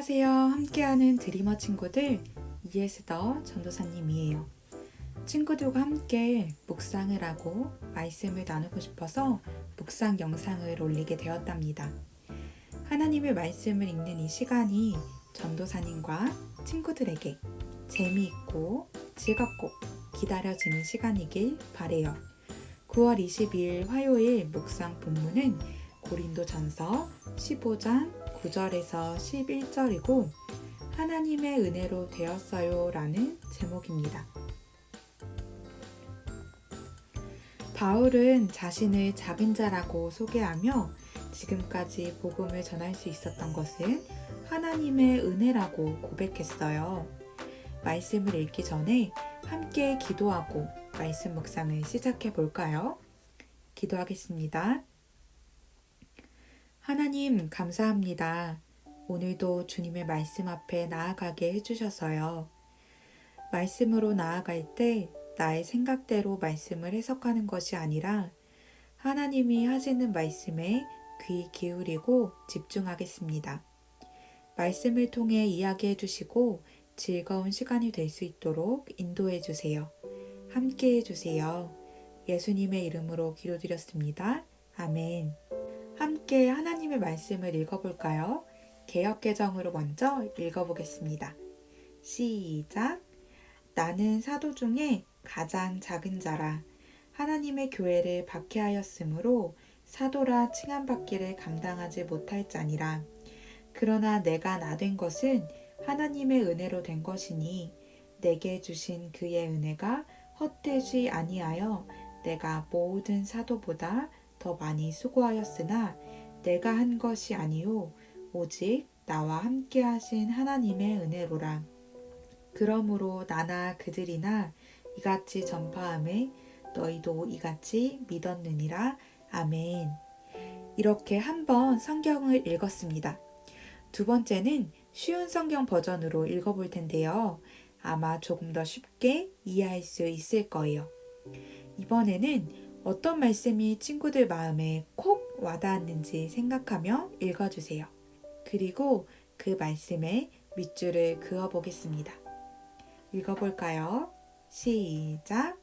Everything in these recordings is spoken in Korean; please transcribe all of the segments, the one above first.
안녕하세요. 함께하는 드리머 친구들 이에스더 전도사님이에요. 친구들과 함께 묵상을 하고 말씀을 나누고 싶어서 묵상 영상을 올리게 되었답니다. 하나님의 말씀을 읽는 이 시간이 전도사님과 친구들에게 재미있고 즐겁고 기다려지는 시간이길 바래요. 9월 22일 화요일 묵상 본문은 고린도 전서 15장 9절에서 11절이고 하나님의 은혜로 되었어요 라는 제목입니다. 바울은 자신을 작은 자라고 소개하며 지금까지 복음을 전할 수 있었던 것은 하나님의 은혜라고 고백했어요. 말씀을 읽기 전에 함께 기도하고 말씀 묵상을 시작해 볼까요? 기도하겠습니다. 하나님, 감사합니다. 오늘도 주님의 말씀 앞에 나아가게 해주셔서요. 말씀으로 나아갈 때 나의 생각대로 말씀을 해석하는 것이 아니라 하나님이 하시는 말씀에 귀 기울이고 집중하겠습니다. 말씀을 통해 이야기해 주시고 즐거운 시간이 될 수 있도록 인도해 주세요. 함께 해 주세요. 예수님의 이름으로 기도드렸습니다. 아멘. 함께 하나님의 말씀을 읽어볼까요? 개혁개정으로 먼저 읽어보겠습니다. 시작. 나는 사도 중에 가장 작은 자라 하나님의 교회를 박해하였으므로 사도라 칭함받기를 감당하지 못할 자니라. 그러나 내가 나 된 것은 하나님의 은혜로 된 것이니 내게 주신 그의 은혜가 헛되지 아니하여 내가 모든 사도보다 더 많이 수고하였으나 내가 한 것이 아니요 오직 나와 함께 하신 하나님의 은혜로라. 그러므로 나나 그들이나 이같이 전파함에 너희도 이같이 믿었느니라. 아멘. 이렇게 한번 성경을 읽었습니다. 두 번째는 쉬운 성경 버전으로 읽어볼 텐데요. 아마 조금 더 쉽게 이해할 수 있을 거예요. 이번에는 어떤 말씀이 친구들 마음에 콕 와닿았는지 생각하며 읽어주세요. 그리고 그 말씀에 밑줄을 그어 보겠습니다. 읽어볼까요? 시작.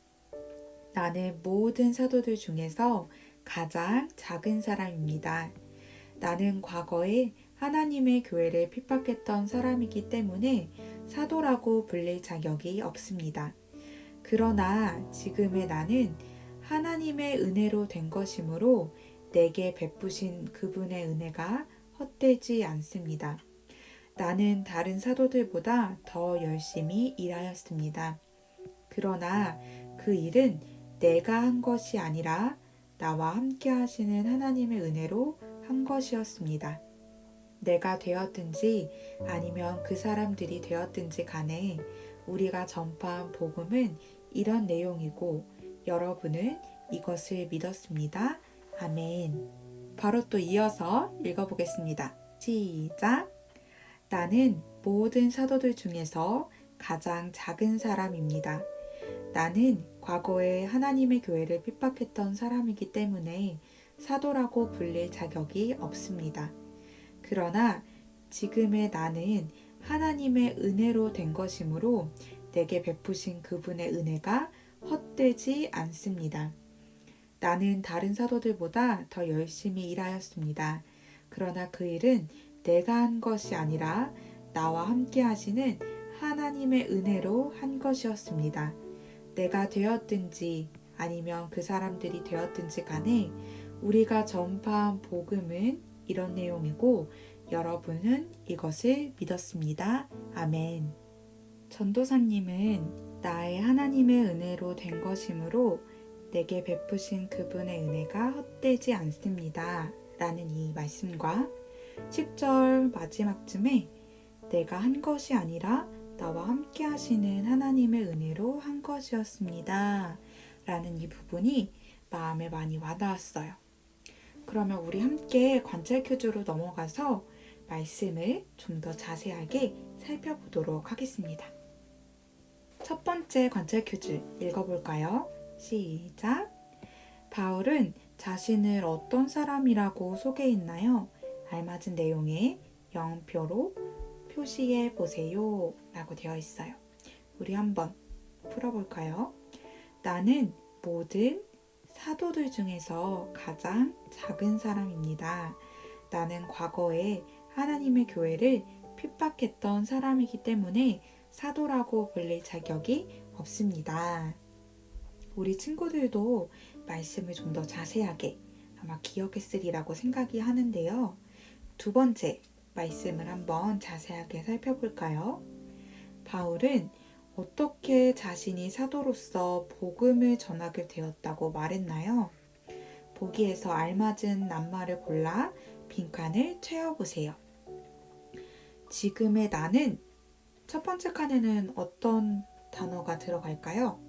나는 모든 사도들 중에서 가장 작은 사람입니다. 나는 과거에 하나님의 교회를 핍박했던 사람이기 때문에 사도라고 불릴 자격이 없습니다. 그러나 지금의 나는 하나님의 은혜로 된 것이므로 내게 베푸신 그분의 은혜가 헛되지 않습니다. 나는 다른 사도들보다 더 열심히 일하였습니다. 그러나 그 일은 내가 한 것이 아니라 나와 함께 하시는 하나님의 은혜로 한 것이었습니다. 내가 되었든지 아니면 그 사람들이 되었든지 간에 우리가 전파한 복음은 이런 내용이고 여러분은 이것을 믿었습니다. 아멘. 바로 또 이어서 읽어보겠습니다. 시작. 나는 모든 사도들 중에서 가장 작은 사람입니다. 나는 과거에 하나님의 교회를 핍박했던 사람이기 때문에 사도라고 불릴 자격이 없습니다. 그러나 지금의 나는 하나님의 은혜로 된 것이므로 내게 베푸신 그분의 은혜가 헛되지 않습니다. 나는 다른 사도들보다 더 열심히 일하였습니다. 그러나 그 일은 내가 한 것이 아니라 나와 함께 하시는 하나님의 은혜로 한 것이었습니다. 내가 되었든지 아니면 그 사람들이 되었든지 간에 우리가 전파한 복음은 이런 내용이고 여러분은 이것을 믿었습니다. 아멘. 전도사님은 나의 하나님의 은혜로 된 것이므로 내게 베푸신 그분의 은혜가 헛되지 않습니다. 라는 이 말씀과 10절 마지막쯤에 내가 한 것이 아니라 나와 함께 하시는 하나님의 은혜로 한 것이었습니다. 라는 이 부분이 마음에 많이 와닿았어요. 그러면 우리 함께 관찰 퀴즈로 넘어가서 말씀을 좀 더 자세하게 살펴보도록 하겠습니다. 첫 번째 관찰 퀴즈 읽어볼까요? 시작. 바울은 자신을 어떤 사람이라고 소개했나요? 알맞은 내용에 0표로 표시해 보세요. 라고 되어 있어요. 우리 한번 풀어볼까요? 나는 모든 사도들 중에서 가장 작은 사람입니다. 나는 과거에 하나님의 교회를 핍박했던 사람이기 때문에 사도라고 불릴 자격이 없습니다. 우리 친구들도 말씀을 좀 더 자세하게 아마 기억했으리라고 생각이 하는데요. 두 번째 말씀을 한번 자세하게 살펴볼까요? 바울은 어떻게 자신이 사도로서 복음을 전하게 되었다고 말했나요? 보기에서 알맞은 낱말을 골라 빈칸을 채워보세요. 지금의 나는 첫 번째 칸에는 어떤 단어가 들어갈까요?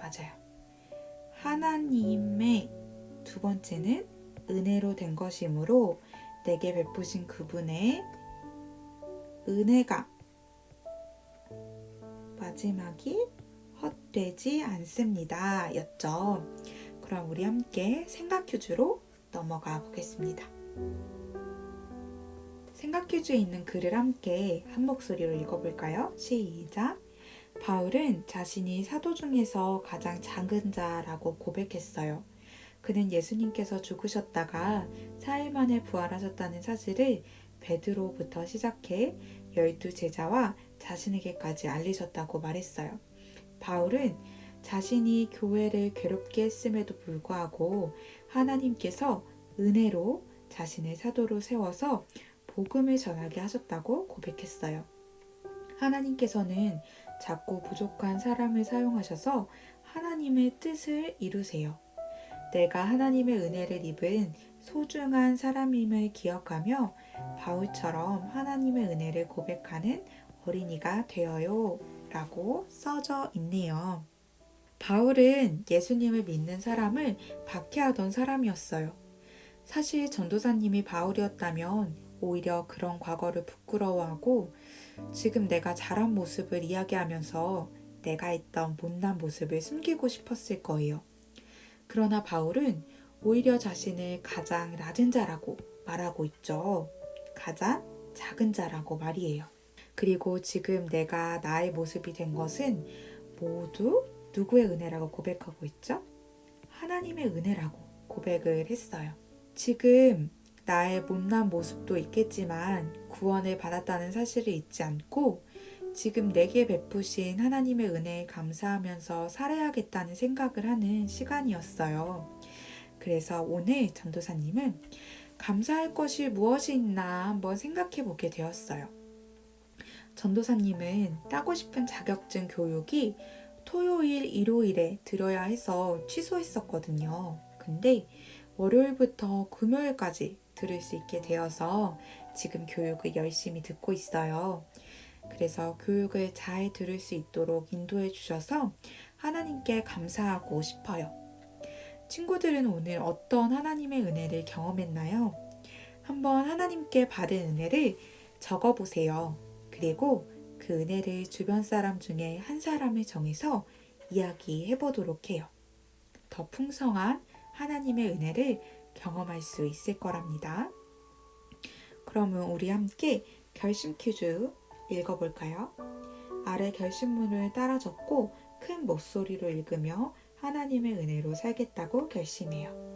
맞아요. 하나님의 두 번째는 은혜로 된 것이므로 내게 베푸신 그분의 은혜가 마지막이 헛되지 않습니다. 였죠. 그럼 우리 함께 생각 퀴즈로 넘어가 보겠습니다. 생각 퀴즈에 있는 글을 함께 한 목소리로 읽어볼까요? 시작. 바울은 자신이 사도 중에서 가장 작은 자라고 고백했어요. 그는 예수님께서 죽으셨다가 사일 만에 부활하셨다는 사실을 베드로부터 시작해 열두 제자와 자신에게까지 알리셨다고 말했어요. 바울은 자신이 교회를 괴롭게 했음에도 불구하고 하나님께서 은혜로 자신을 사도로 세워서 복음을 전하게 하셨다고 고백했어요. 하나님께서는 작고 부족한 사람을 사용하셔서 하나님의 뜻을 이루세요. 내가 하나님의 은혜를 입은 소중한 사람임을 기억하며 바울처럼 하나님의 은혜를 고백하는 어린이가 되어요. 라고 써져 있네요. 바울은 예수님을 믿는 사람을 박해하던 사람이었어요. 사실 전도사님이 바울이었다면 오히려 그런 과거를 부끄러워하고 지금 내가 잘한 모습을 이야기하면서 내가 했던 못난 모습을 숨기고 싶었을 거예요. 그러나 바울은 오히려 자신을 가장 낮은 자라고 말하고 있죠. 가장 작은 자라고 말이에요. 그리고 지금 내가 나의 모습이 된 것은 모두 누구의 은혜라고 고백하고 있죠? 하나님의 은혜라고 고백을 했어요. 지금 나의 못난 모습도 있겠지만 구원을 받았다는 사실을 잊지 않고 지금 내게 베푸신 하나님의 은혜에 감사하면서 살아야겠다는 생각을 하는 시간이었어요. 그래서 오늘 전도사님은 감사할 것이 무엇이 있나 한번 생각해 보게 되었어요. 전도사님은 따고 싶은 자격증 교육이 토요일, 일요일에 들어야 해서 취소했었거든요. 근데 월요일부터 금요일까지 들을 수 있게 되어서 지금 교육을 열심히 듣고 있어요. 그래서 교육을 잘 들을 수 있도록 인도해 주셔서 하나님께 감사하고 싶어요. 친구들은 오늘 어떤 하나님의 은혜를 경험했나요? 한번 하나님께 받은 은혜를 적어 보세요. 그리고 그 은혜를 주변 사람 중에 한 사람을 정해서 이야기해 보도록 해요. 더 풍성한 하나님의 은혜를 경험할 수 있을 거랍니다. 그러면 우리 함께 결심 퀴즈 읽어볼까요? 아래 결심문을 따라 적고 큰 목소리로 읽으며 하나님의 은혜로 살겠다고 결심해요.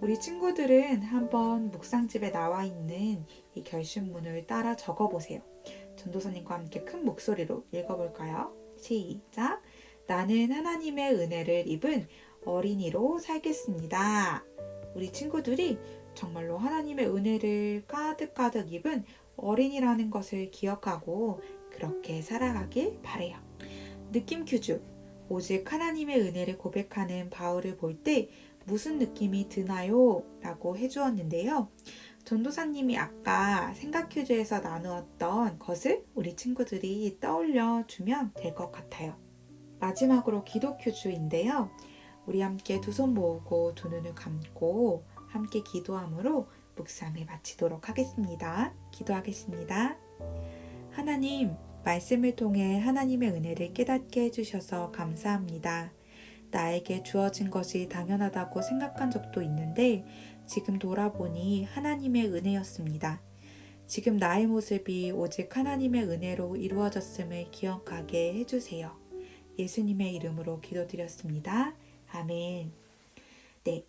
우리 친구들은 한번 묵상집에 나와 있는 이 결심문을 따라 적어보세요. 전도사님과 함께 큰 목소리로 읽어볼까요? 시작! 나는 하나님의 은혜를 입은 어린이로 살겠습니다. 우리 친구들이 정말로 하나님의 은혜를 가득가득 입은 어린이라는 것을 기억하고 그렇게 살아가길 바래요. 느낌 큐즈. 오직 하나님의 은혜를 고백하는 바울을 볼 때 무슨 느낌이 드나요? 라고 해주었는데요. 전도사님이 아까 생각 퀴즈에서 나누었던 것을 우리 친구들이 떠올려 주면 될 것 같아요. 마지막으로 기도 퀴즈인데요. 우리 함께 두 손 모으고 두 눈을 감고 함께 기도함으로 묵상을 마치도록 하겠습니다. 기도하겠습니다. 하나님, 말씀을 통해 하나님의 은혜를 깨닫게 해주셔서 감사합니다. 나에게 주어진 것이 당연하다고 생각한 적도 있는데 지금 돌아보니 하나님의 은혜였습니다. 지금 나의 모습이 오직 하나님의 은혜로 이루어졌음을 기억하게 해주세요. 예수님의 이름으로 기도드렸습니다. 아멘. 네.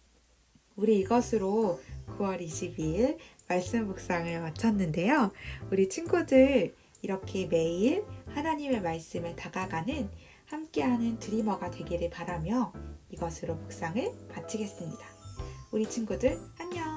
우리 이것으로 9월 22일 말씀 묵상을 마쳤는데요. 우리 친구들 이렇게 매일 하나님의 말씀을 다가가는 함께하는 드리머가 되기를 바라며 이것으로 묵상을 마치겠습니다. 우리 친구들 안녕!